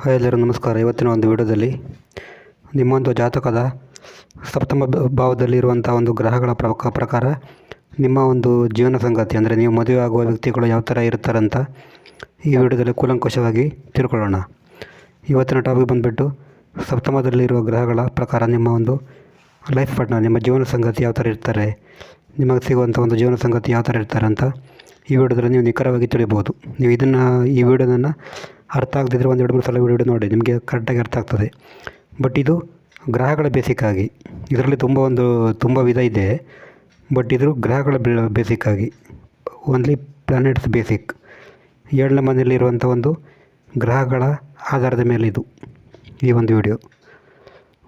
Hi ಎಲ್ಲರೂ ನಮಸ್ಕಾರ. ಇವತ್ತಿನ ಒಂದು ವಿಡಿಯೋದಲ್ಲಿ ನಿಮ್ಮೊಂದು ಜಾತಕದ ಸಪ್ತಮ ಭಾವದಲ್ಲಿರುವಂಥ ಒಂದು ಗ್ರಹಗಳ ಪ್ರಕಾರ ನಿಮ್ಮ ಒಂದು ಜೀವನ ಸಂಗತಿ, ಅಂದರೆ ನೀವು ಮದುವೆ ಆಗುವ ವ್ಯಕ್ತಿಗಳು ಯಾವ ಥರ ಇರ್ತಾರಂತ ಈ ವಿಡಿಯೋದಲ್ಲಿ ಕೂಲಂಕುಷವಾಗಿ ತಿಳ್ಕೊಳ್ಳೋಣ. ಇವತ್ತಿನ ಟಾಪಿಕ್ ಬಂದುಬಿಟ್ಟು ಸಪ್ತಮದಲ್ಲಿರುವ ಗ್ರಹಗಳ ಪ್ರಕಾರ ನಿಮ್ಮ ಒಂದು ಲೈಫ್ ಪಾರ್ಟ್ನರ್ ನಿಮ್ಮ ಜೀವನ ಸಂಗತಿ ಯಾವ ಥರ ಇರ್ತಾರೆ, ನಿಮಗೆ ಸಿಗುವಂಥ ಒಂದು ಜೀವನ ಸಂಗತಿ ಯಾವ ಥರ ಇರ್ತಾರೆ ಅಂತ ಈ ವಿಡಿಯೋದಲ್ಲಿ ನೀವು ನಿಖರವಾಗಿ ತಿಳಿಬೋದು. ನೀವು ಇದನ್ನು, ಈ ವಿಡಿಯೋದನ್ನು ಅರ್ಥ ಆಗದಿದ್ದರೆ ಒಂದು ಎರಡು ಮೂರು ಸಲ ವಿಡಿಯೋ ನೋಡಿ, ನಿಮಗೆ ಕರೆಕ್ಟಾಗಿ ಅರ್ಥ ಆಗ್ತದೆ. ಬಟ್ ಇದು ಗ್ರಹಗಳ ಬೇಸಿಕ್ಕಾಗಿ, ಇದರಲ್ಲಿ ತುಂಬ ಒಂದು, ತುಂಬ ವಿಧ ಇದೆ. ಬಟ್ ಇದು ಗ್ರಹಗಳ ಬೇಸಿಕ್ಕಾಗಿ ಓನ್ಲಿ ಪ್ಲಾನೆಟ್ಸ್ ಬೇಸಿಕ್ ಏಳನೇ ಮನೆಯಲ್ಲಿರುವಂಥ ಒಂದು ಗ್ರಹಗಳ ಆಧಾರದ ಮೇಲೆ ಇದು, ಈ ಒಂದು ವಿಡಿಯೋ.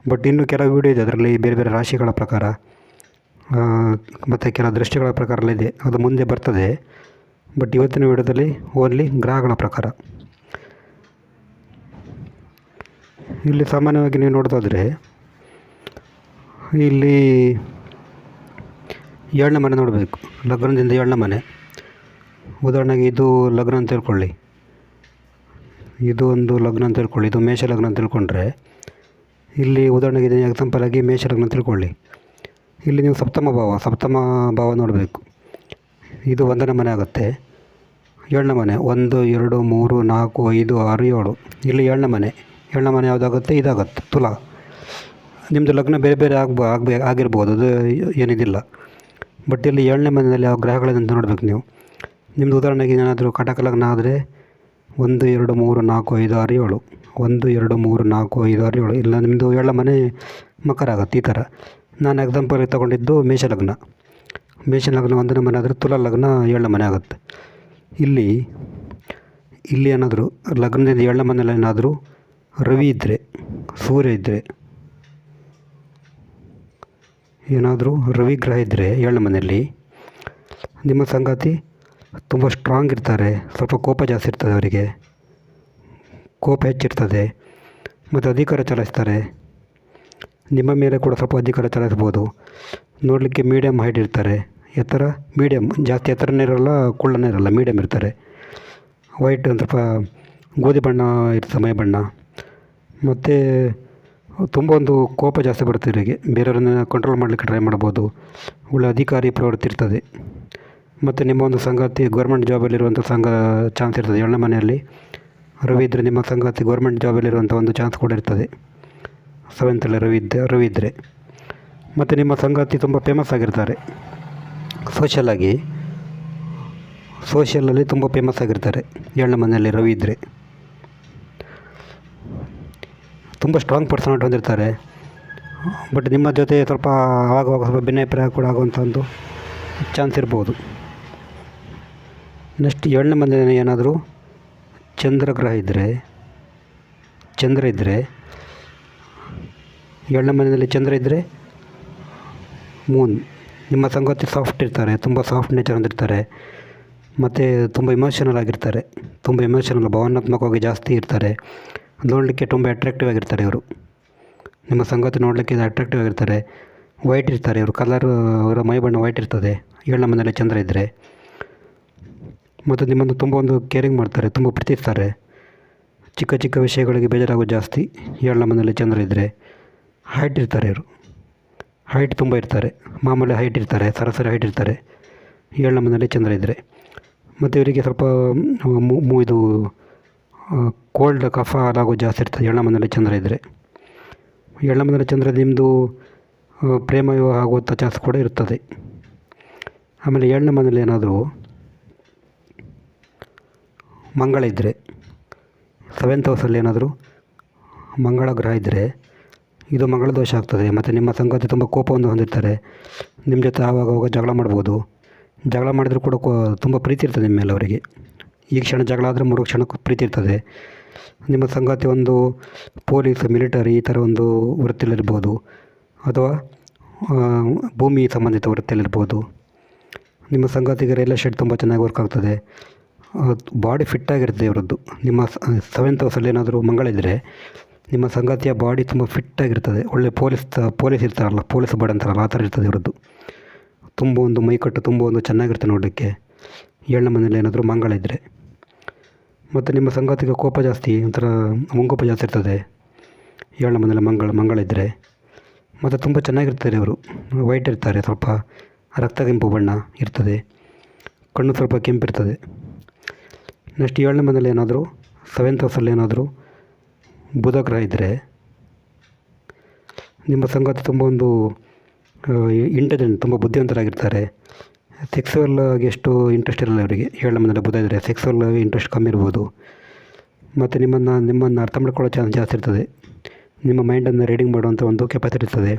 ಬಟ್ ಇನ್ನು ಕೆಲವು ವಿಡಿಯೋ ಇದೆ, ಅದರಲ್ಲಿ ಬೇರೆ ಬೇರೆ ರಾಶಿಗಳ ಪ್ರಕಾರ ಮತ್ತು ಕೆಲವು ದೃಷ್ಟಿಗಳ ಪ್ರಕಾರ ಎಲ್ಲ ಇದೆ, ಅದು ಮುಂದೆ ಬರ್ತದೆ. ಬಟ್ ಇವತ್ತಿನ ವಿಡಿಯೋದಲ್ಲಿ ಓನ್ಲಿ ಗ್ರಹಗಳ ಪ್ರಕಾರ. ಇಲ್ಲಿ ಸಾಮಾನ್ಯವಾಗಿ ನೀವು ನೋಡೋದಾದರೆ, ಇಲ್ಲಿ ಏಳನೇ ಮನೆ ನೋಡಬೇಕು. ಲಗ್ನದಿಂದ ಏಳನೇ ಮನೆ. ಉದಾಹರಣೆಗೆ ಇದು ಲಗ್ನ ಅಂತ ತಿಳ್ಕೊಳ್ಳಿ. ಇದು ಒಂದು ಲಗ್ನ ಅಂತ ತಿಳ್ಕೊಳ್ಳಿ. ಇದು ಮೇಷ ಲಗ್ನ ಅಂತ ತಿಳ್ಕೊಂಡ್ರೆ, ಇಲ್ಲಿ ಉದಾಹರಣೆಗೆ ಇದನ್ನು ಎಕ್ಸಾಂಪಲ್ ಆಗಿ ಮೇಷ ಲಗ್ನ ತಿಳ್ಕೊಳ್ಳಿ. ಇಲ್ಲಿ ನೀವು ಸಪ್ತಮ ಭಾವ ಸಪ್ತಮ ಭಾವ ನೋಡಬೇಕು. ಇದು ಒಂದನೇ ಮನೆ ಆಗುತ್ತೆ. ಏಳನೇ ಮನೆ. ಒಂದು, ಎರಡು, ಮೂರು, ನಾಲ್ಕು, ಐದು, ಆರು, ಏಳು. ಇಲ್ಲಿ ಏಳನೇ ಮನೆ. ಏಳನೇ ಮನೆ ಯಾವುದಾಗುತ್ತೆ? ಇದಾಗುತ್ತೆ. ತುಲಾ. ನಿಮ್ಮದು ಲಗ್ನ ಬೇರೆ ಬೇರೆ ಆಗ್ಬೋ ಆಗ್ಬೇ ಆಗಿರ್ಬೋದು. ಅದು ಏನಿದಿಲ್ಲ. ಬಟ್ ಇಲ್ಲಿ ಏಳನೇ ಮನೆಯಲ್ಲಿ ಯಾವ ಗ್ರಹಗಳಿದೆ ನೋಡ್ಬೇಕು ನೀವು. ನಿಮ್ಮದು ಉದಾಹರಣೆಗೆ ಏನಾದರೂ ಕಟಕ ಲಗ್ನ ಆದರೆ ಒಂದು, ಎರಡು, ಮೂರು, ನಾಲ್ಕು, ಐದು, ಆರು, ಏಳು. ಒಂದು, ಎರಡು, ಮೂರು, ನಾಲ್ಕು, ಐದು, ಆರು, ಏಳು. ಇಲ್ಲ ನಿಮ್ಮದು ಏಳನೇ ಮನೆ ಮಕರ ಆಗುತ್ತೆ ಈ ಥರ ನಾನು ಎಕ್ಸಾಂಪಲ್ ತೊಗೊಂಡಿದ್ದು ಮೇಷ ಲಗ್ನ. ಮೇಷ ಲಗ್ನ ಒಂದನೇ ಮನೆ ಆದರೆ ತುಲಾ ಲಗ್ನ ಏಳನೇ ಮನೆ ಆಗುತ್ತೆ. ಇಲ್ಲಿ ಇಲ್ಲಿ ಏನಾದರೂ ಲಗ್ನದಿಂದ ಏಳನೇ ಮನೇಲಿ ಏನಾದರೂ ರವಿ ಇದ್ದರೆ ಸೂರ್ಯ ಇದ್ದರೆ ಏನಾದರೂ ರವಿ ಗ್ರಹ ಇದ್ದರೆ ಏಳನೇ ಮನೆಯಲ್ಲಿ, ನಿಮ್ಮ ಸಂಗಾತಿ ತುಂಬ ಸ್ಟ್ರಾಂಗ್ ಇರ್ತಾರೆ, ಸ್ವಲ್ಪ ಕೋಪ ಜಾಸ್ತಿ ಇರ್ತದೆ ಅವರಿಗೆ. ಕೋಪ ಹೆಚ್ಚಿರ್ತದೆ, ಮತ್ತು ಅಧಿಕಾರ ಚಲಾಯಿಸ್ತಾರೆ. ನಿಮ್ಮ ಮೇಲೆ ಕೂಡ ಸ್ವಲ್ಪ ಅಧಿಕಾರ ಚಲಾಯಿಸ್ಬೋದು. ನೋಡಲಿಕ್ಕೆ ಮೀಡಿಯಮ್ ಹೈಟ್ ಇರ್ತಾರೆ. ಎತ್ತರ ಮೀಡಿಯಮ್ ಜಾಸ್ತಿ ಎತ್ತರನೇ ಇರೋಲ್ಲ, ಕುಳ್ಳನೇ ಇರೋಲ್ಲ ಮೀಡಿಯಮ್ ಇರ್ತಾರೆ. ವೈಟ್ ಒಂದು ಸ್ವಲ್ಪ ಗೋಧಿ ಬಣ್ಣ ಇರ್ತದೆ, ಮೈ ಬಣ್ಣ. ಮತ್ತು ತುಂಬ ಒಂದು ಕೋಪ ಜಾಸ್ತಿ ಬರುತ್ತೆ ಇವರಿಗೆ ಬೇರೆಯವ್ರನ್ನ ಕಂಟ್ರೋಲ್ ಮಾಡಲಿಕ್ಕೆ ಟ್ರೈ ಮಾಡ್ಬೋದು. ಒಳ್ಳೆ ಅಧಿಕಾರಿ ಪ್ರವೃತ್ತಿ ಇರ್ತದೆ. ಮತ್ತು ನಿಮ್ಮ ಒಂದು ಸಂಗಾತಿ ಗೌರ್ಮೆಂಟ್ ಜಾಬಲ್ಲಿರುವಂಥ ಸಂಘ ಚಾನ್ಸ್ ಇರ್ತದೆ. ಏಳನೇ ಮನೆಯಲ್ಲಿ ರವಿ ಇದ್ದರೆ ನಿಮ್ಮ ಸಂಗಾತಿ ಗೌರ್ಮೆಂಟ್ ಜಾಬಲ್ಲಿರುವಂಥ ಒಂದು ಚಾನ್ಸ್ ಕೂಡ ಇರ್ತದೆ. ಸೆವೆಂತಲ್ಲಿ ರವಿ ಇದ್ದ ರವಿ ಇದ್ದರೆ ಮತ್ತು ನಿಮ್ಮ ಸಂಗಾತಿ ತುಂಬ ಫೇಮಸ್ ಆಗಿರ್ತಾರೆ. ಸೋಷಿಯಲಾಗಿ ಸೋಷಿಯಲಲ್ಲಿ ತುಂಬ ಫೇಮಸ್ ಆಗಿರ್ತಾರೆ. ಏಳನೇ ಮನೆಯಲ್ಲಿ ರವಿ ಇದ್ದರೆ ತುಂಬ ಸ್ಟ್ರಾಂಗ್ ಪರ್ಸನಾಲಿಟಿ ಹೊಂದಿರ್ತಾರೆ ಬಟ್ ನಿಮ್ಮ ಜೊತೆ ಸ್ವಲ್ಪ ಆವಾಗವಾಗ ಸ್ವಲ್ಪ ಭಿನ್ನಾಭಿಪ್ರಾಯ ಕೂಡ ಆಗುವಂಥ ಒಂದು ಚಾನ್ಸ್ ಇರ್ಬೋದು. ನೆಕ್ಸ್ಟ್ ಏಳನೇ ಮಂದಿನ ಏನಾದರೂ ಚಂದ್ರಗ್ರಹ ಇದ್ದರೆ ಚಂದ್ರ ಇದ್ದರೆ ಏಳನೇ ಮನೆಯಲ್ಲಿ ಚಂದ್ರ ಇದ್ದರೆ ಮೂನ್ ನಿಮ್ಮ ಸಂಗತಿ ಸಾಫ್ಟ್ ಇರ್ತಾರೆ, ತುಂಬ ಸಾಫ್ಟ್ ನೇಚರ್ ಅಂದಿರ್ತಾರೆ ಮತ್ತು ತುಂಬ ಇಮೋಷನಲ್ ಆಗಿರ್ತಾರೆ, ತುಂಬ ಇಮೋಷನಲ್ ಭಾವನಾತ್ಮಕವಾಗಿ ಜಾಸ್ತಿ ಇರ್ತಾರೆ. ನೋಡಲಿಕ್ಕೆ ತುಂಬ ಅಟ್ರಾಕ್ಟಿವ್ ಆಗಿರ್ತಾರೆ ಇವರು. ನಿಮ್ಮ ಸಂಗತಿ ನೋಡಲಿಕ್ಕೆ ಅಟ್ರಾಕ್ಟಿವ್ ಆಗಿರ್ತಾರೆ. ವೈಟ್ ಇರ್ತಾರೆ ಇವರು. ಕಲರ್ ಅವರ ಮೈ ಬಣ್ಣ ವೈಟ್ ಇರ್ತದೆ. ಏಳನೇ ಮನೆಯಲ್ಲಿ ಚಂದ್ರ ಇದ್ದರೆ ಮತ್ತು ನಿಮ್ಮನ್ನು ತುಂಬ ಒಂದು ಕೇರಿಂಗ್ ಮಾಡ್ತಾರೆ, ತುಂಬ ಪ್ರೀತಿಸ್ತಾರೆ. ಚಿಕ್ಕ ಚಿಕ್ಕ ವಿಷಯಗಳಿಗೆ ಬೇಜಾರಾಗೋದು ಜಾಸ್ತಿ ಏಳನೇ ಮನೆಯಲ್ಲಿ ಚಂದ್ರ ಇದ್ದರೆ ಹೈಟ್ ಇರ್ತಾರೆ ಇವರು. ಹೈಟ್ ತುಂಬ ಇರ್ತಾರೆ. ಮಾಮೂಲಿ ಹೈಟ್ ಇರ್ತಾರೆ, ಸರಾಸರಿ ಹೈಟ್ ಇರ್ತಾರೆ. ಏಳನೇ ಮನೆಯಲ್ಲಿ ಚಂದ್ರ ಇದ್ದರೆ ಮತ್ತು ಇವರಿಗೆ ಸ್ವಲ್ಪ ಮು- ಇದು ಕೋಲ್ಡ್ ಕಫ ಆಗೋದು ಜಾಸ್ತಿ ಇರ್ತದೆ ಎಳ್ಳ ಮನೆಯಲ್ಲಿ ಚಂದ್ರ ಇದ್ದರೆ ಏಳನೇ ಮನೆಯಲ್ಲಿ ಚಂದ್ರ ನಿಮ್ಮದು ಪ್ರೇಮ ವಿವಾಹ ಆಗುವಂಥ ಚಾನ್ಸ್ ಕೂಡ ಇರ್ತದೆ. ಆಮೇಲೆ ಎಳ್ಳ ಮನೇಲಿ ಏನಾದರೂ ಮಂಗಳ ಇದ್ದರೆ ಸೆವೆಂತ್ ಹೌಸಲ್ಲಿ ಏನಾದರೂ ಮಂಗಳ ಗ್ರಹ ಇದ್ದರೆ ಇದು ಮಂಗಳ ದೋಷ ಆಗ್ತದೆ. ಮತ್ತು ನಿಮ್ಮ ಸಂಗತಿ ತುಂಬ ಕೋಪವನ್ನು ಹೊಂದಿರ್ತಾರೆ. ನಿಮ್ಮ ಜೊತೆ ಆವಾಗ ಜಗಳ ಮಾಡ್ಬೋದು. ಜಗಳ ಮಾಡಿದರೂ ಕೂಡ ಕೋ, ತುಂಬ ಪ್ರೀತಿ ಇರ್ತದೆ ನಿಮ್ಮ ಮೇಲೆ ಅವರಿಗೆ. ಈ ಕ್ಷಣ ಜಗಳ ಆದರೆ ಮೂರು ಕ್ಷಣ ಪ್ರೀತಿ ಇರ್ತದೆ. ನಿಮ್ಮ ಸಂಗಾತಿ ಒಂದು ಪೊಲೀಸ್, ಮಿಲಿಟರಿ ಈ ಥರ ಒಂದು ವೃತ್ತಿಯಲ್ಲಿರ್ಬೋದು ಅಥವಾ ಭೂಮಿ ಸಂಬಂಧಿತ ವೃತ್ತಿಯಲ್ಲಿರ್ಬೋದು. ನಿಮ್ಮ ಸಂಗಾತಿಗೆ ರೈಲ್ವೆ ಶೆಡ್ ತುಂಬ ಚೆನ್ನಾಗಿ ವರ್ಕ್ ಆಗ್ತದೆ. ಬಾಡಿ ಫಿಟ್ಟಾಗಿರ್ತದೆ ಇವರದ್ದು. ನಿಮ್ಮ ಸೆವೆಂತ್ ಹೌಸಲ್ಲಿ ಏನಾದರೂ ಮಂಗಳ ಇದ್ದರೆ ನಿಮ್ಮ ಸಂಗಾತಿಯ ಬಾಡಿ ತುಂಬ ಫಿಟ್ಟಾಗಿರ್ತದೆ ಒಳ್ಳೆ ಪೊಲೀಸ್ ಪೊಲೀಸ್ ಇರ್ತಾರಲ್ಲ, ಪೊಲೀಸ್ ಬಾಡಿ ಅಂತಾರಲ್ಲ, ಆ ಥರ ಇರ್ತದೆ ಇವರದ್ದು. ತುಂಬ ಒಂದು ಮೈಕಟ್ಟು, ತುಂಬ ಒಂದು ಚೆನ್ನಾಗಿರ್ತದೆ ನೋಡಲಿಕ್ಕೆ. ಏಳನೇ ಮನೇಲಿ ಏನಾದರೂ ಮಂಗಳ ಇದ್ದರೆ ಮತ್ತು ನಿಮ್ಮ ಸಂಗಾತಿಗೆ ಕೋಪ ಜಾಸ್ತಿ, ಒಂಥರ ಮುಂಗೋಪ ಜಾಸ್ತಿ ಇರ್ತದೆ. ಏಳನೇ ಮನೇಲಿ ಮಂಗಳ ಮಂಗಳ ಇದ್ದರೆ ಮತ್ತು ತುಂಬ ಚೆನ್ನಾಗಿರ್ತಾರೆ ಅವರು ವೈಟ್ ಇರ್ತಾರೆ, ಸ್ವಲ್ಪ ರಕ್ತ ಕೆಂಪು ಬಣ್ಣ ಇರ್ತದೆ. ಕಣ್ಣು ಸ್ವಲ್ಪ ಕೆಂಪಿರ್ತದೆ ನೆಕ್ಸ್ಟ್ ಏಳನೇ ಮನೇಲಿ ಏನಾದರೂ ಸೆವೆಂತ್ ಹೌಸಲ್ಲಿ ಏನಾದರೂ ಬುಧ ಗ್ರಹ ಇದ್ದರೆ ನಿಮ್ಮ ಸಂಗಾತಿ ತುಂಬ ಒಂದು ಇಂಟೆಲಿಜೆಂಟ್ ತುಂಬ ಬುದ್ಧಿವಂತರಾಗಿರ್ತಾರೆ. ಸೆಕ್ಸುವಲ್ ಎಷ್ಟು ಇಂಟ್ರೆಸ್ಟ್ ಇರಲ್ಲ ಅವರಿಗೆ? ಹೇಳೋ ಮುಂದೆ ಬುಧ ಇದ್ದರೆ ಸೆಕ್ಸುವಲ್ ಇಂಟ್ರೆಸ್ಟ್ ಕಮ್ಮಿ ಇರ್ಬೋದು. ಮತ್ತು ನಿಮ್ಮನ್ನು ನಿಮ್ಮನ್ನು ಅರ್ಥ ಮಾಡ್ಕೊಳ್ಳೋ ಚಾನ್ಸ್ ಜಾಸ್ತಿ ಇರ್ತದೆ. ನಿಮ್ಮ ಮೈಂಡನ್ನು ರೀಡಿಂಗ್ ಮಾಡುವಂಥ ಒಂದು ಕೆಪಾಸಿಟಿ ಇರ್ತದೆ.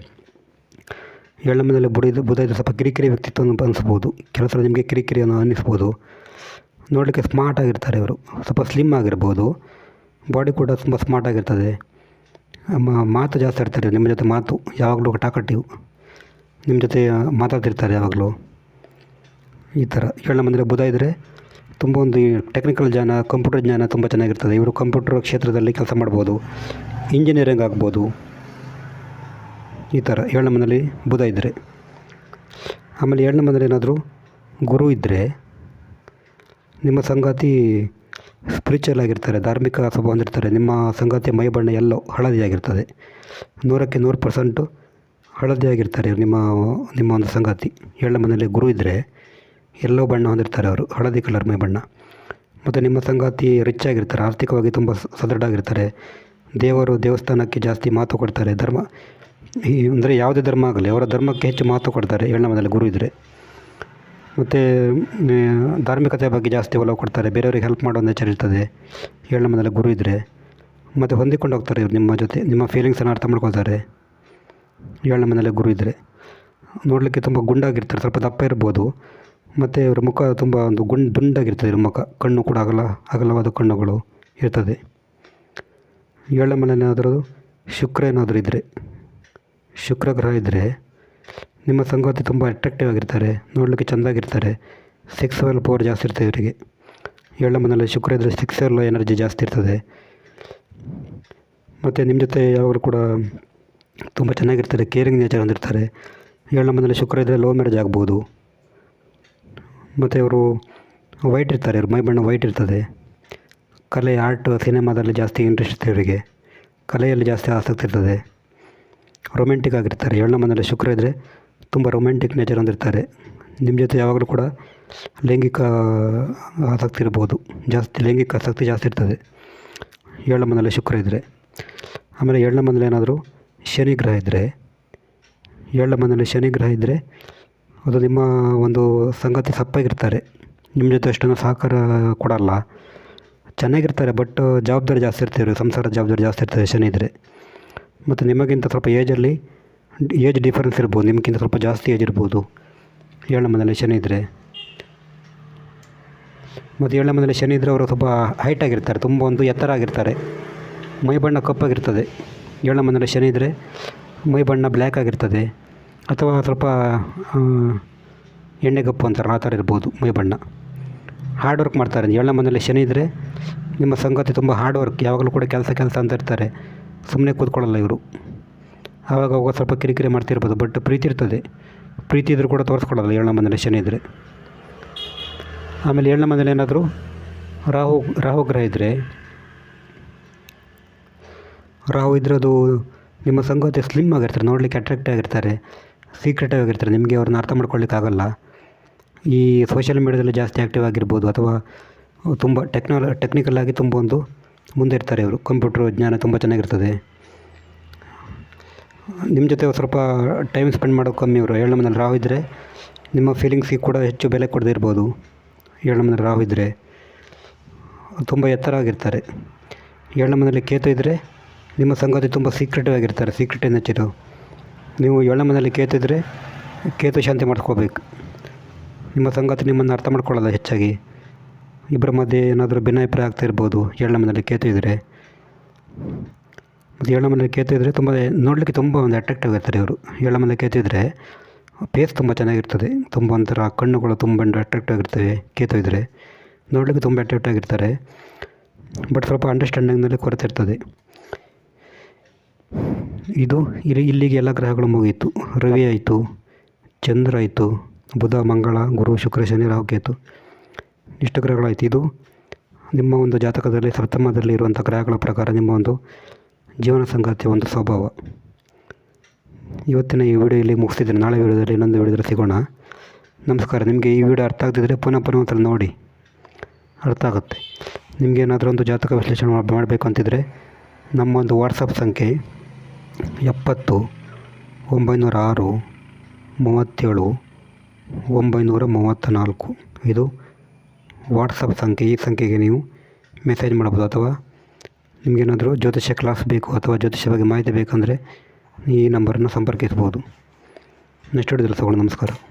ಏಳನೇ ಮನೆಯಲ್ಲಿ ಬುಡಿದು ಬುಧ ಸ್ವಲ್ಪ ಕಿರಿಕಿರಿ ವ್ಯಕ್ತಿತ್ವ ಅನಿಸ್ಬೋದು. ಕೆಲವು ಸಲ ನಿಮಗೆ ಕಿರಿಕಿರಿ ಅನ್ನೋ ಅನ್ನಿಸ್ಬೋದು. ನೋಡಲಿಕ್ಕೆ ಸ್ಮಾರ್ಟ್ ಆಗಿರ್ತಾರೆ ಇವರು. ಸ್ವಲ್ಪ ಸ್ಲಿಮ್ ಆಗಿರ್ಬೋದು. ಬಾಡಿ ಕೂಡ ತುಂಬ ಸ್ಮಾರ್ಟ್ ಆಗಿರ್ತದೆ. ಮಾತು ಜಾಸ್ತಿ ಆಡ್ತಾರೆ. ನಿಮ್ಮ ಜೊತೆ ಮಾತು ಯಾವಾಗಲೂ ಟಾಕಟಿವ್ ನಿಮ್ಮ ಜೊತೆ ಮಾತಾಡ್ತಿರ್ತಾರೆ ಯಾವಾಗಲೂ. ಈ ಥರ ಏಳನೇ ಮಂದಿರ ಬುಧ ಇದ್ದರೆ ತುಂಬ ಒಂದು ಟೆಕ್ನಿಕಲ್ ಜ್ಞಾನ ಕಂಪ್ಯೂಟರ್ ಜ್ಞಾನ ತುಂಬ ಚೆನ್ನಾಗಿರ್ತದೆ. ಇವರು ಕಂಪ್ಯೂಟರ್ ಕ್ಷೇತ್ರದಲ್ಲಿ ಕೆಲಸ ಮಾಡ್ಬೋದು ಇಂಜಿನಿಯರಿಂಗ್ ಆಗ್ಬೋದು. ಈ ಥರ ಏಳನೇ ಮನೇಲಿ ಬುಧ ಇದ್ದರೆ. ಆಮೇಲೆ ಏಳನೇ ಮನೇಲಿ ಏನಾದರೂ ಗುರು ಇದ್ದರೆ, ನಿಮ್ಮ ಸಂಗಾತಿ ಸ್ಪಿರಿಚುವಲ್ ಆಗಿರ್ತಾರೆ, ಧಾರ್ಮಿಕ ಸ್ವಭಾವ ಹೊಂದಿರ್ತಾರೆ, ನಿಮ್ಮ ಸಂಗಾತಿಯ ಮೈಬಣ್ಣ ಎಲ್ಲೋ ಹಳದಿಯಾಗಿರ್ತದೆ. ನೂರಕ್ಕೆ ನೂರು ಪರ್ಸೆಂಟು ಹಳದಿಯಾಗಿರ್ತಾರೆ ನಿಮ್ಮ ನಿಮ್ಮ ಒಂದು ಸಂಗಾತಿ. ಏಳನೇ ಮನೆಯಲ್ಲಿ ಗುರು ಇದ್ದರೆ ಎಲ್ಲೋ ಬಣ್ಣ ಹೊಂದಿರ್ತಾರೆ ಅವರು. ಹಳದಿ ಕಲರ್ ಮೈ ಬಣ್ಣ. ಮತ್ತು ನಿಮ್ಮ ಸಂಗಾತಿ ರಿಚ್ ಆಗಿರ್ತಾರೆ, ಆರ್ಥಿಕವಾಗಿ ತುಂಬ ಸದೃಢ ಆಗಿರ್ತಾರೆ ದೇವರು ದೇವಸ್ಥಾನಕ್ಕೆ ಜಾಸ್ತಿ ಮಾತು ಕೊಡ್ತಾರೆ. ಧರ್ಮ ಅಂದರೆ ಯಾವುದೇ ಧರ್ಮ ಆಗಲಿ, ಅವರ ಧರ್ಮಕ್ಕೆ ಹೆಚ್ಚು ಮಾತು ಕೊಡ್ತಾರೆ, ಏಳನೇ ಮನೇಲಿ ಗುರು ಇದ್ದರೆ ಮತ್ತು ಧಾರ್ಮಿಕತೆ ಬಗ್ಗೆ ಜಾಸ್ತಿ ಒಲವು ಕೊಡ್ತಾರೆ. ಬೇರೆಯವ್ರಿಗೆ ಹೆಲ್ಪ್ ಮಾಡೋ ನೇಚರ್ ಇರ್ತದೆ. ಏಳನೇ ಮನೆಯಲ್ಲಿ ಗುರು ಇದ್ದರೆ ಮತ್ತು ಹೊಂದಿಕೊಂಡು ಹೋಗ್ತಾರೆ ಇವರು ನಿಮ್ಮ ಜೊತೆ, ನಿಮ್ಮ ಫೀಲಿಂಗ್ಸನ್ನು ಅರ್ಥ ಮಾಡ್ಕೊಳ್ತಾರೆ. ಏಳನೇ ಮನೆಯಲ್ಲಿ ಗುರು ಇದ್ದರೆ ನೋಡಲಿಕ್ಕೆ ತುಂಬ ಗುಂಡಾಗಿರ್ತಾರೆ, ಸ್ವಲ್ಪ ದಪ್ಪ ಇರ್ಬೋದು. ಮತ್ತು ಇವ್ರ ಮುಖ ತುಂಬ ಒಂದು ಗುಂಡ್, ದುಂಡಾಗಿರ್ತದೆ, ಇವ್ರ ಮುಖ. ಕಣ್ಣು ಕೂಡ ಅಗಲ ಅಗಲವಾದ ಕಣ್ಣುಗಳು ಇರ್ತದೆ. ಏಳನೇ ಮನೇಲಿ ಏನಾದರೂ ಶುಕ್ರ ಏನಾದರೂ ಇದ್ದರೆ ಶುಕ್ರ ಗ್ರಹ ಇದ್ದರೆ ನಿಮ್ಮ ಸಂಗಾತಿ ತುಂಬ ಅಟ್ರಾಕ್ಟಿವ್ ಆಗಿರ್ತಾರೆ, ನೋಡಲಿಕ್ಕೆ ಚೆಂದಾಗಿರ್ತಾರೆ ಸೆಕ್ಸ್ವೆಲ್ ಪವರ್ ಜಾಸ್ತಿ ಇರ್ತದೆ ಇವರಿಗೆ. ಏಳನೇ ಮನೆಯಲ್ಲಿ ಶುಕ್ರ ಇದ್ದರೆ ಸೆಕ್ಸುವಲ್ ಎನರ್ಜಿ ಜಾಸ್ತಿ ಇರ್ತದೆ. ಮತ್ತು ನಿಮ್ಮ ಜೊತೆ ಯಾವಾಗಲೂ ಕೂಡ ತುಂಬ ಚೆನ್ನಾಗಿರ್ತಾರೆ ಕೇರಿಂಗ್ ನೇಚರ್ ಹೊಂದಿರ್ತಾರೆ ಏಳನೇ ಮನೇಲಿ ಶುಕ್ರ ಇದ್ದರೆ ಲವ್ ಮ್ಯಾರೇಜ್ ಆಗ್ಬೋದು. ಮತ್ತು ಇವರು ವೈಟ್ ಇರ್ತಾರೆ, ಇವ್ರ ಮೈ ಬಣ್ಣ ವೈಟ್ ಇರ್ತದೆ. ಕಲೆ ಆರ್ಟ್ ಸಿನಿಮಾದಲ್ಲಿ ಜಾಸ್ತಿ ಇಂಟ್ರೆಸ್ಟ್ ಇರ್ತದೆ ಇವರಿಗೆ. ಕಲೆಯಲ್ಲಿ ಜಾಸ್ತಿ ಆಸಕ್ತಿ ಇರ್ತದೆ. ರೊಮ್ಯಾಂಟಿಕ್ ಆಗಿರ್ತಾರೆ. ಏಳನೇ ಮನೆಯಲ್ಲಿ ಶುಕ್ರ ಇದ್ದರೆ ತುಂಬ ರೊಮ್ಯಾಂಟಿಕ್ ನೇಚರ್ ಹೊಂದಿರ್ತಾರೆ. ನಿಮ್ಮ ಜೊತೆ ಯಾವಾಗಲೂ ಕೂಡ ಲೈಂಗಿಕ ಆಸಕ್ತಿ ಇರ್ಬೋದು. ಜಾಸ್ತಿ ಲೈಂಗಿಕ ಆಸಕ್ತಿ ಜಾಸ್ತಿ ಇರ್ತದೆ. ಏಳನೇ ಮನೆಯಲ್ಲಿ ಶುಕ್ರ ಇದ್ದರೆ ಆಮೇಲೆ ಏಳನೇ ಮನೇಲಿ ಏನಾದರೂ ಶನಿ ಗ್ರಹ ಇದ್ದರೆ ಏಳನೇ ಮನೆಯಲ್ಲಿ ಶನಿ ಗ್ರಹ ಇದ್ದರೆ ಅದು ನಿಮ್ಮ ಒಂದು ಸಂಗತಿ ಸಪ್ಪಾಗಿರ್ತಾರೆ. ನಿಮ್ಮ ಜೊತೆ ಅಷ್ಟೊಂದು ಸಹಕಾರ ಕೊಡಲ್ಲ. ಚೆನ್ನಾಗಿರ್ತಾರೆ ಬಟ್ ಜವಾಬ್ದಾರಿ ಜಾಸ್ತಿ ಇರ್ತಾರೆ ಸಂಸಾರ ಜವಾಬ್ದಾರಿ ಜಾಸ್ತಿ ಇರ್ತದೆ ಶನಿ ಇದ್ದರೆ ಮತ್ತು ನಿಮಗಿಂತ ಸ್ವಲ್ಪ ಏಜಲ್ಲಿ ಏಜ್ ಡಿಫರೆನ್ಸ್ ಇರ್ಬೋದು, ನಿಮಗಿಂತ ಸ್ವಲ್ಪ ಜಾಸ್ತಿ ಏಜ್ ಇರ್ಬೋದು. ಏಳನೇ ಮನೇಲಿ ಶನಿ ಇದ್ದರೆ ಮತ್ತು ಏಳನೇ ಮನೇಲಿ ಶನಿ ಇದ್ದರೆ ಅವರು ಸ್ವಲ್ಪ ಹೈಟ್ ಆಗಿರ್ತಾರೆ, ತುಂಬ ಒಂದು ಎತ್ತರ ಆಗಿರ್ತಾರೆ. ಮೈ ಬಣ್ಣ ಕಪ್ಪಾಗಿರ್ತದೆ. ಏಳನೇ ಮನೇಲಿ ಶನಿ ಇದ್ದರೆ ಮೈ ಬಣ್ಣ ಬ್ಲ್ಯಾಕ್ ಆಗಿರ್ತದೆ. ಅಥವಾ ಸ್ವಲ್ಪ ಎಣ್ಣೆಗಪ್ಪು ಅಂತಾರೆ, ಆ ಥರ ಇರ್ಬೋದು ಮೈ ಬಣ್ಣ. ಹಾರ್ಡ್ ವರ್ಕ್ ಮಾಡ್ತಾರೆ. ಏಳನೇ ಮನೆಯಲ್ಲಿ ಶನಿ ಇದ್ದರೆ ನಿಮ್ಮ ಸಂಗಾತಿ ತುಂಬ ಹಾರ್ಡ್ ವರ್ಕ್ ಯಾವಾಗಲೂ ಕೂಡ ಕೆಲಸ ಕೆಲಸ ಅಂತ ಇರ್ತಾರೆ. ಸುಮ್ಮನೆ ಕೂತ್ಕೊಳ್ಳಲ್ಲ ಇವರು. ಆವಾಗ ಅವಾಗ ಸ್ವಲ್ಪ ಕಿರಿಕಿರಿ ಮಾಡ್ತಿರ್ಬೋದು ಬಟ್ ಪ್ರೀತಿ ಇರ್ತದೆ. ಪ್ರೀತಿ ಇದ್ರೂ ಕೂಡ ತೋರಿಸ್ಕೊಳ್ಳಲ್ಲ ಏಳನೇ ಮನೇಲಿ ಶನಿ ಇದ್ದರೆ ಆಮೇಲೆ ಏಳನೇ ಮನೇಲಿ ಏನಾದರೂ ರಾಹು ರಾಹು ಗ್ರಹ ಇದ್ದರೆ ರಾಹು ಇದ್ರದು ನಿಮ್ಮ ಸಂಗಾತಿ ಸ್ಲಿಮ್ ಆಗಿರ್ತಾರೆ, ನೋಡಲಿಕ್ಕೆ ಅಟ್ರಾಕ್ಟ್ ಆಗಿರ್ತಾರೆ. ಸೀಕ್ರೆಟಿವ್ ಆಗಿರ್ತಾರೆ ನಿಮಗೆ ಅವ್ರನ್ನ ಅರ್ಥ ಮಾಡ್ಕೊಳ್ಳಿಕ್ಕಾಗಲ್ಲ ಈ ಸೋಷಿಯಲ್ ಮೀಡ್ಯಾದಲ್ಲಿ ಜಾಸ್ತಿ ಆ್ಯಕ್ಟಿವ್ ಆಗಿರ್ಬೋದು ಅಥವಾ ತುಂಬ ಟೆಕ್ನಾಲ ಟೆಕ್ನಿಕಲ್ ಆಗಿ ತುಂಬ ಒಂದು ಮುಂದೆ ಇರ್ತಾರೆ ಇವರು. ಕಂಪ್ಯೂಟ್ರ್ ಜ್ಞಾನ ತುಂಬ ಚೆನ್ನಾಗಿರ್ತದೆ. ನಿಮ್ಮ ಜೊತೆ ಸ್ವಲ್ಪ ಟೈಮ್ ಸ್ಪೆಂಡ್ ಮಾಡೋಕೆ ಕಮ್ಮಿ ಇವರು. ಏಳನೇ ಮನೇಲಿ ರಾವ್ ಇದ್ದರೆ ನಿಮ್ಮ ಫೀಲಿಂಗ್ಸಿಗೆ ಕೂಡ ಹೆಚ್ಚು ಬೆಲೆ ಕೊಡದೇ ಇರ್ಬೋದು. ಮನೇಲಿ ರಾವ್ ಇದ್ದರೆ ತುಂಬ ಎತ್ತರ ಆಗಿರ್ತಾರೆ. ಏಳನೇ ಮನೇಲಿ ಕೇತು ಇದ್ದರೆ ನಿಮ್ಮ ಸಂಗತಿ ತುಂಬ ಸೀಕ್ರೆಟಿವ್ ಆಗಿರ್ತಾರೆ. ಸೀಕ್ರೆಟ್ ನೇಚರು ನೀವು ಏಳನೇ ಮನೆಯಲ್ಲಿ ಕೇತಿದ್ರೆ ಕೇತು ಶಾಂತಿ ಮಾಡ್ಕೋಬೇಕು. ನಿಮ್ಮ ಸಂಗಾತಿ ನಿಮ್ಮನ್ನು ಅರ್ಥ ಮಾಡ್ಕೊಳ್ಳಲ್ಲ ಹೆಚ್ಚಾಗಿ. ಇಬ್ಬರ ಮಧ್ಯೆ ಏನಾದರೂ ಭಿನ್ನಾಭಿಪ್ರಾಯ ಆಗ್ತಾ ಇರ್ಬೋದು ಏಳನೇ ಮನೆಯಲ್ಲಿ ಕೇತು ಇದ್ದರೆ ಮತ್ತು ಏಳನೇ ಮನೆಯಲ್ಲಿ ಕೇತು ಇದ್ದರೆ ತುಂಬ ನೋಡಲಿಕ್ಕೆ ತುಂಬ ಒಂದು ಅಟ್ರಾಕ್ಟಿವ್ ಆಗಿರ್ತಾರೆ ಇವರು. ಏಳನೇ ಮನೆಯಲ್ಲಿ ಕೇತು ಇದ್ದರೆ ಫೇಸ್ ತುಂಬ ಚೆನ್ನಾಗಿರ್ತದೆ. ತುಂಬ ಒಂಥರ ಕಣ್ಣುಗಳು ತುಂಬ ಅಟ್ರಾಕ್ಟಿವ್ ಆಗಿರ್ತವೆ ಕೇತು ಇದ್ದರೆ ನೋಡಲಿಕ್ಕೆ ತುಂಬ ಅಟ್ರಾಕ್ಟಿವ್ ಆಗಿರ್ತಾರೆ. ಬಟ್ ಸ್ವಲ್ಪ ಅಂಡರ್ಸ್ಟ್ಯಾಂಡಿಂಗ್ನಲ್ಲಿ ಕೊರತೆ ಇರ್ತದೆ. ಇದು ಇಲ್ಲಿ ಇಲ್ಲಿಗೆ ಎಲ್ಲ ಗ್ರಹಗಳು ಮುಗಿಯಿತು. ರವಿ ಆಯಿತು, ಚಂದ್ರ ಆಯಿತು, ಬುಧ, ಮಂಗಳ, ಗುರು, ಶುಕ್ರ, ಶನಿ, ರಾಹು, ಕೇತು. ಇಷ್ಟು ಗ್ರಹಗಳಾಯಿತು. ಇದು ನಿಮ್ಮ ಒಂದು ಜಾತಕದಲ್ಲಿ, ಸಪ್ತಮದಲ್ಲಿ ಇರುವಂಥ ಗ್ರಹಗಳ ಪ್ರಕಾರ ನಿಮ್ಮ ಒಂದು ಜೀವನ ಸಂಗಾತಿಯ ಒಂದು ಸ್ವಭಾವ. ಇವತ್ತಿನ ಈ ವಿಡಿಯೋ ಇಲ್ಲಿ ಮುಗಿಸಿದ್ದೀನಿ ನಾಳೆ ವಿಡಿಯೋದಲ್ಲಿ ಇನ್ನೊಂದು ವಿಡಿಯೋದಲ್ಲಿ ಸಿಗೋಣ. ನಮಸ್ಕಾರ. ನಿಮಗೆ ಈ ವಿಡಿಯೋ ಅರ್ಥ ಆಗ್ತಿದ್ರೆ ಪುನಃ ಪುನಃ ಒಂಥರ ನೋಡಿ. ಅರ್ಥ ಆಗುತ್ತೆ. ನಿಮಗೇನಾದರೂ ಒಂದು ಜಾತಕ ವಿಶ್ಲೇಷಣೆ ಮಾಡ್- ಮಾಡಬೇಕು ಅಂತಿದ್ದರೆ ನಮ್ಮ ಒಂದು ವಾಟ್ಸಪ್ ಸಂಖ್ಯೆ ಎಪ್ಪತ್ತು ಒಂಬೈನೂರ ಆರು ಮೂವತ್ತೇಳು, ಒಂಬೈನೂರ ಮೂವತ್ತ ನಾಲ್ಕು ಇದು ವಾಟ್ಸಪ್ ಸಂಖ್ಯೆ. ಈ ಸಂಖ್ಯೆಗೆ ನೀವು ಮೆಸೇಜ್ ಮಾಡ್ಬೋದು ಅಥವಾ ನಿಮಗೇನಾದರೂ ಜ್ಯೋತಿಷ್ಯ ಕ್ಲಾಸ್ ಬೇಕು ಅಥವಾ ಜ್ಯೋತಿಷ್ಯ ಬಗ್ಗೆ ಮಾಹಿತಿ ಬೇಕಂದರೆ ಈ ನಂಬರನ್ನು ಸಂಪರ್ಕಿಸ್ಬೋದು. ನೆಕ್ಸ್ಟ್ ವಿಡಿಯೋದಲ್ಲಿ ತಗೊಳ್ಳಿ ನಮಸ್ಕಾರ.